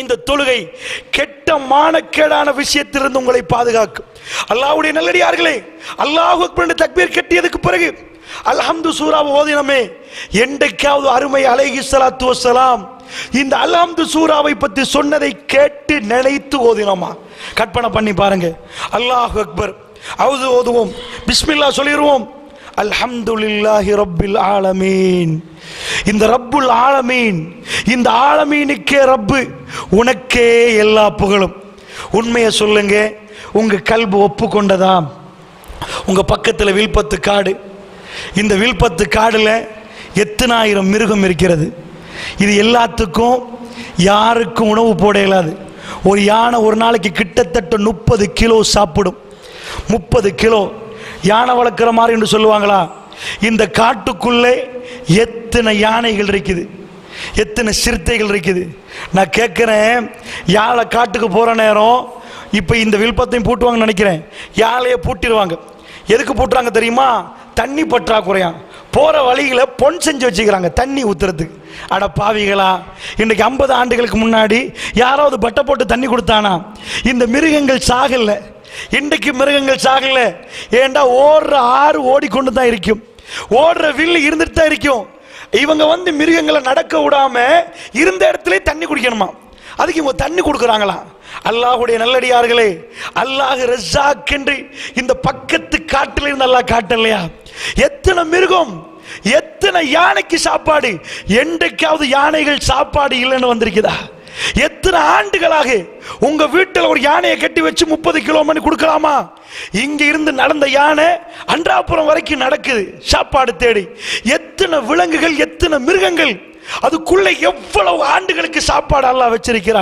இந்த தொழுகை கெட்ட மானக்கேடான விஷயத்திலிருந்து உங்களை பாதுகாக்கும். அல்லாஹ்வுடைய நல்லடியார்களே அல்லாஹ் தக்பீர் கட்டியதுக்கு பிறகு அல்ஹம்து சூராவை ஓதினமே என்றைக்காவது அருமை அலைஹி சலாத்து வசலாம் இந்த அல்ஹம்து சூறாவை பற்றி சொன்னதை கேட்டு நினைத்து ஓதினோமா? கற்பனை பண்ணி பாருங்க. அல்லாஹ் அக்பர் அவுது ஓதுவோம். பிஸ்மில்லா சொல்லிடுவோம் அல்ஹம்துலில்லாஹி ரப்பில் ஆலமீன். இந்த ரப்புல் ஆலமீன் இந்த ஆலமீனுக்கே ரப்பு. உனக்கே எல்லா புகழும். உண்மையை சொல்லுங்க உங்க கல்பு ஒப்புக்கொண்டதா உங்க பக்கத்தில் வில்பத்து காடு. இந்த வில்பத்து காடில் எத்தனாயிரம் மிருகம் இருக்கிறது? இது எல்லாத்துக்கும் யாருக்கும் உணவு போட இயலாது. ஒரு யானை ஒரு நாளைக்கு கிட்டத்தட்ட முப்பது கிலோ சாப்பிடும். முப்பது கிலோ. யானை வளர்க்குற மாதிரி என்று சொல்லுவாங்களா? இந்த காட்டுக்குள்ளே எத்தனை யானைகள் இருக்குது? எத்தனை சிறுத்தைகள் இருக்குது? நான் கேட்குறேன் யாழை காட்டுக்கு போகிற நேரம் இப்போ இந்த வில்பத்தையும் பூட்டுவாங்கன்னு நினைக்கிறேன். யாழையை பூட்டிடுவாங்க. எதுக்கு பூட்டுறாங்க தெரியுமா? தண்ணி பற்றாக்குறையான் போகிற வழியில் பொன் செஞ்சு வச்சுக்கிறாங்க தண்ணி ஊற்றுறதுக்கு அட பாவிகளா இன்னைக்கு ஐம்பது ஆண்டுகளுக்கு முன்னாடி யாராவது பட்டை போட்டு தண்ணி கொடுத்தானா? இந்த மிருகங்கள் சாகலை. இன்றைக்கு மிருகங்கள் சாகல. ஏண்டா ஓடுற ஆறு ஓடிக்கொண்டு தான் இருக்கும். ஓடுற வில்லு இருந்துட்டு தான் இருக்கும். இவங்க வந்து மிருகங்களை நடக்க விடாம இருந்த இடத்துல தண்ணி குடிக்கணுமா? அதுக்கு இவங்க தண்ணி கொடுக்குறாங்களா? அல்லாஹுடைய நல்லடியார்களே அல்லாஹ் ரஜாக் என்று இந்த பக்கத்து காட்டில் இருந்து அல்லாஹ் காட்டலையா எத்தனை மிருகம் எத்தனை யானைக்கு சாப்பாடு? என்றைக்காவது யானைகள் சாப்பாடு இல்லைன்னு வந்திருக்குதா? எத்தனை ஆண்டுகளாக உங்க வீட்டில் ஒரு யானையை கட்டி வச்சு முப்பது கிலோ மணி கொடுக்கலாமா? இங்க இருந்து நடந்த யானை அன்றாபுரம் வரைக்கும் நடக்குது. சாப்பாடு தேடி. எத்தனை விலங்குகள் எத்தனை மிருகங்கள் அதுக்குள்ள எவ்வளவு ஆண்டுகளுக்கு சாப்பாடு எல்லாம் வச்சிருக்கிறார்